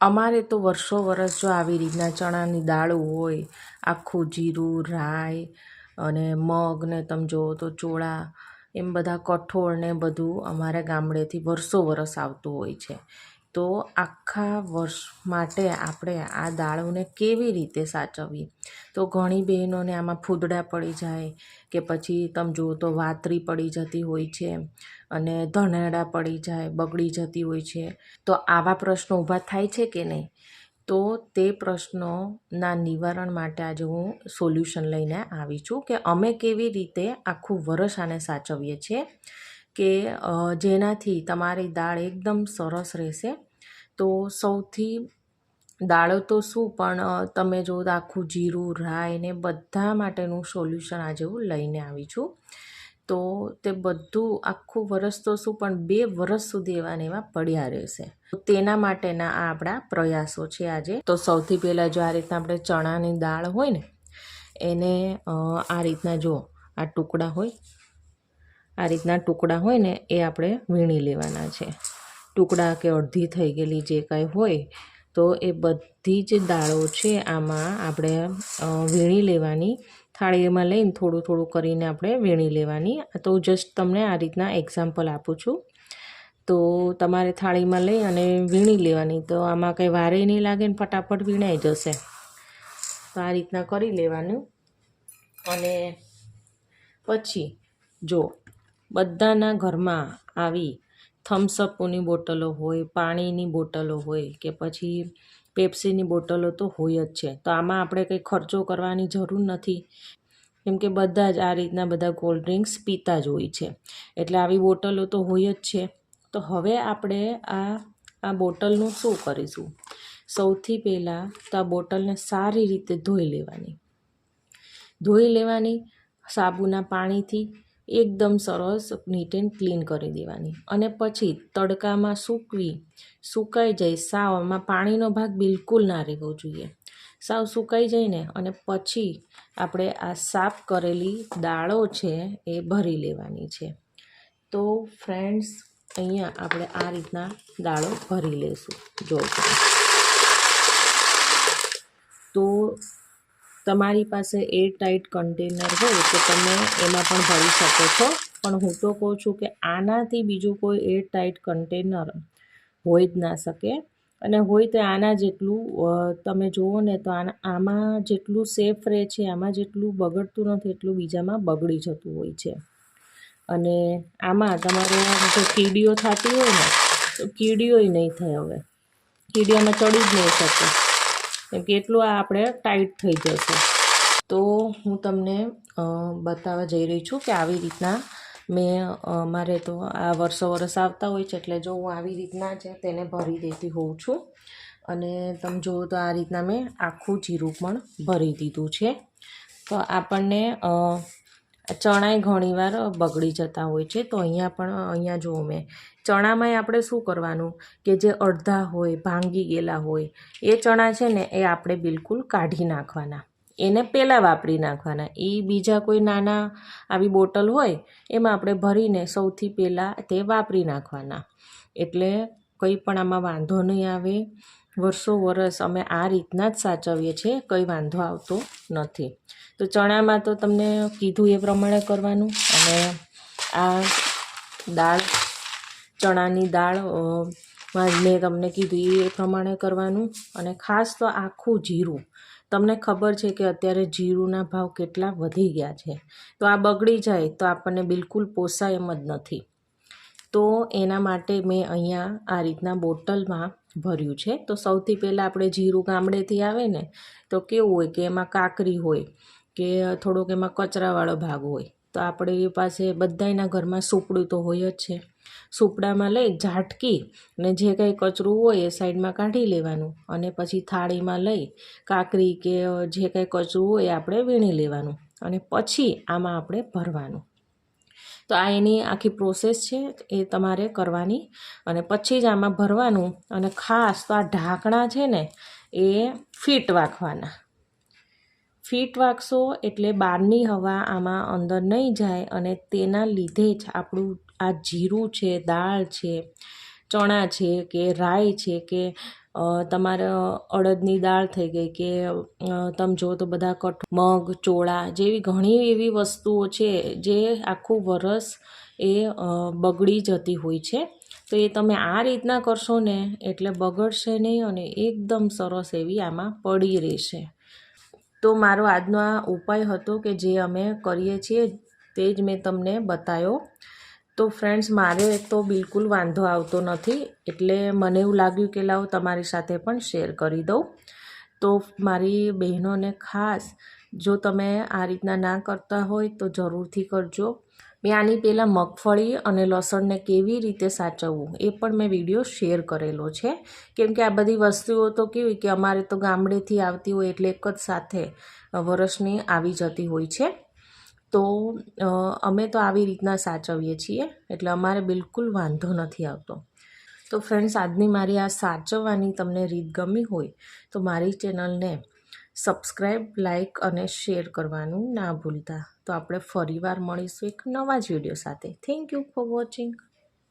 અમારે તો વર્ષો વર્ષ જો આવી રીતના ચણાની દાળ હોય, આખું જીરું, રાઈ અને મગ ને તમે જુઓ તો ચોળા, એમ બધા કઠોળ ને બધું અમારા ગામડેથી વર્ષો વર્ષ આવતું હોય છે. તો આખા વર્ષ માટે આપણે આ દાળોને કેવી રીતે સાચવવી તો ઘણી બહેનોને આમાં ફૂદડા પડી જાય કે પછી તમે જુઓ તો વાતરી પડી જતી હોય છે અને ધનેડા પડી જાય, બગડી જતી હોય છે. તો આવા પ્રશ્નો ઊભા થાય છે કે નહીં? તો તે પ્રશ્નોના નિવારણ માટે આજે હું સોલ્યુશન લઈને આવી છું કે અમે કેવી રીતે આખું વર્ષ આને સાચવીએ છીએ. કે જેનાથી તમારી દાળ એકદમ સરસ રહેશે. તો સૌથી, દાળ તો શું, પણ તમે જો આખું જીરું, રાઈ ને બધા માટેનું સોલ્યુશન આજે હું લઈને આવી છું. તો તે બધું આખું વરસ તો શું, પણ બે વરસ સુધી એવા ને એવા પડ્યા રહેશે. તેના માટેના આ આપણા પ્રયાસો છે આજે. તો સૌથી પહેલાં જો આ રીતના આપણે ચણાની દાળ હોય ને, એને આ રીતના જો આ ટુકડા હોય આ રીતના ટુકડા હોય ને, એ આપણે વીણી લેવાના છે. ટુકડા કે અડધી થઈ ગયેલી જે કાંઈ હોય, તો એ બધી જ દાળો છે આમાં આપણે વીણી લેવાની. થાળીમાં લઈને થોડું થોડું કરીને આપણે વીણી લેવાની. તો જસ્ટ તમને આ રીતના એક્ઝામ્પલ આપું છું. તો તમારે થાળીમાં લઈ અને વીણી લેવાની. તો આમાં કંઈ વારે નહીં લાગે ને ફટાફટ વીણાઈ જશે. તો આ રીતના કરી લેવાનું. અને પછી જો બધાના ઘરમાં આવી થમ્સઅપની બોટલો હોય, પાણીની બોટલો હોય કે પછી પેપ્સીની બોટલો તો હોય જ છે. તો આમાં આપણે કંઈ ખર્ચો કરવાની જરૂર નથી. કેમ કે બધા જ આ રીતના બધા કોલ્ડ ડ્રિંક્સ પીતા જ હોય છે. એટલે આવી બોટલો તો હોય જ છે. તો હવે આપણે આ આ બોટલનું શું કરીશું? સૌથી પહેલાં તો આ બોટલને સારી રીતે ધોઈ લેવાની. ધોઈ લેવાની સાબુના પાણીથી એકદમ સરસ નીટ એન્ડ ક્લીન કરી દેવાની. અને પછી તડકામાં સૂકવી, સુકાઈ જાય સાવ, આમાં પાણીનો ભાગ બિલકુલ ના રહેવો જોઈએ. સાવ સુકાઈ જાય ને, અને પછી આપણે આ સાફ કરેલી દાળો છે એ ભરી લેવાની છે. તો ફ્રેન્ડ્સ અહીંયા આપણે આ રીતના દાળો ભરી લઈશું જો. તો તમારી પાસે એર ટાઈટ કન્ટેનર હોય તો તમે એમાં પણ ભરી શકો છો. પણ હું તો કહું છું કે આનાથી બીજું કોઈ એર ટાઈટ કન્ટેનર હોય જ ના શકે. અને હોય તો આના જેટલું તમે જુઓ ને તો આમાં જેટલું સેફ રહે છે, આમાં જેટલું બગડતું નથી, એટલું બીજામાં બગડી જતું હોય છે. અને આમાં તમારે જો કીડીઓ થતી હોય ને, તો કીડીઓય નહીં થાય હવે. કીડીઓમાં ચડી જ નહીં શકે. કેમ કે એટલું આ આપણે ટાઈટ થઈ જશે. તો હું તમને બતાવવા જઈ રહી છું કે આવી રીતના મેં મારે તો આ વર્ષો વરસ આવતા હોય છે એટલે જો હું આવી રીતના છે તેને ભરી દેતી હોઉં છું. અને તમે જુઓ તો આ રીતના મેં આખું જીરું પણ ભરી દીધું છે. તો આપણને ચણાએ ઘણીવાર બગડી જતા હોય છે. તો અહીંયા પણ, અહીંયા જુઓ મેં. ચણામાંય આપણે શું કરવાનું? કે જે અડધા હોય, ભાંગી ગયેલા હોય, એ ચણા છે ને, એ આપણે બિલકુલ કાઢી નાખવાના. એને પહેલાં વાપરી નાખવાના. એ બીજા કોઈ નાના આવી બોટલ હોય, એમાં આપણે ભરીને સૌથી પહેલાં તે વાપરી નાખવાના. એટલે કંઈ પણ આમાં વાંધો નહીં આવે. વર્ષો વરસ અમે આ રીતના જ સાચવીએ છીએ, કંઈ વાંધો આવતો નથી. તો ચણામાં તો તમને કીધું એ પ્રમાણે કરવાનું. અને આ દાળ, ચણાની દાળ મેં તમને કીધું એ પ્રમાણે કરવાનું. અને ખાસ તો આખું જીરું. તમને ખબર છે કે અત્યારે જીરુંના ભાવ કેટલા વધી ગયા છે. તો આ બગડી જાય તો આપણને બિલકુલ પોસાય એમ જ નથી. તો એના માટે મેં અહીંયા આ રીતના બોટલમાં ભર્યું છે. તો સૌથી પહેલાં આપણે જીરું ગામડેથી આવે ને, તો કેવું હોય કે એમાં કાકરી હોય કે થોડોક એમાં કચરાવાળો ભાગ હોય, તો આપણે એ પાસે બધાના ઘરમાં સુપડું તો હોય જ છે. સુપડામાં લઈ ઝાટકી ને જે કંઈ કચરું હોય એ સાઈડમાં કાઢી લેવાનું અને પછી થાળીમાં લઈ કાકરી કે જે કંઈ કચરું હોય એ આપણે વીણી લેવાનું અને પછી આમાં આપણે ભરવાનું. તો આ એની આખી પ્રોસેસ છે, એ તમારે કરવાની. અને પછી જ આમાં ભરવાનું અને ખાસ તો આ ઢાંકણા છે ને, એ ફીટ વાંખવાના ફીટ વાગશો એટલે બહારની હવા આમાં અંદર નહીં જાય અને તેના લીધે જ આપણું આ જીરું છે, દાળ છે ચણા છે કે રાઈ છે કે તમારે અડદની દાળ થઈ ગઈ કે તમે જો તો બધા કઠ, મગ, ચોળા જેવી ઘણી એવી વસ્તુઓ છે જે આખું વરસ એ બગડી જતી હોય છે. તો એ તમે આ રીતના કરશો ને એટલે બગડશે નહીં અને એકદમ સરસ એવી આમાં પડી રહેશે. તો મારો આજનો આ ઉપાય હતો કે જે અમે કરીએ છીએ તે જ મેં તમને બતાવ્યો તો ફ્રેન્ડ્સ મારે તો બિલકુલ વાંધો આવતો નથી. એટલે મને એવું લાગ્યું કે લાવ તમારી સાથે પણ શેર કરી દઉં. તો મારી બહેનોને ખાસ, જો તમે આ રીતના ના કરતા હોય તો જરૂરથી કરજો. મેં આની પહેલાં મગફળી અને લસણને કેવી રીતે સાચવવું એ પણ મેં વીડિયો શેર કરેલો છે. કેમ કે આ બધી વસ્તુઓ તો કેવી કે અમારે તો ગામડેથી આવતી હોય એટલે એક જ સાથે વરસની આવી જતી હોય છે. તો અમે તો આવી રીતના સાચવીએ છીએ, એટલે અમારે બિલકુલ વાંધો નથી આવતો. તો ફ્રેન્ડ્સ આજની મારી આ સાચવવાની તમને રીત ગમી હોય, તો મારી ચેનલને સબસ્ક્રાઈબ લાઇક અને શેર કરવાનું ના ભૂલતા. તો આપણે ફરીવાર મળીશું એક નવા જ વીડિયો સાથે. Thank you for watching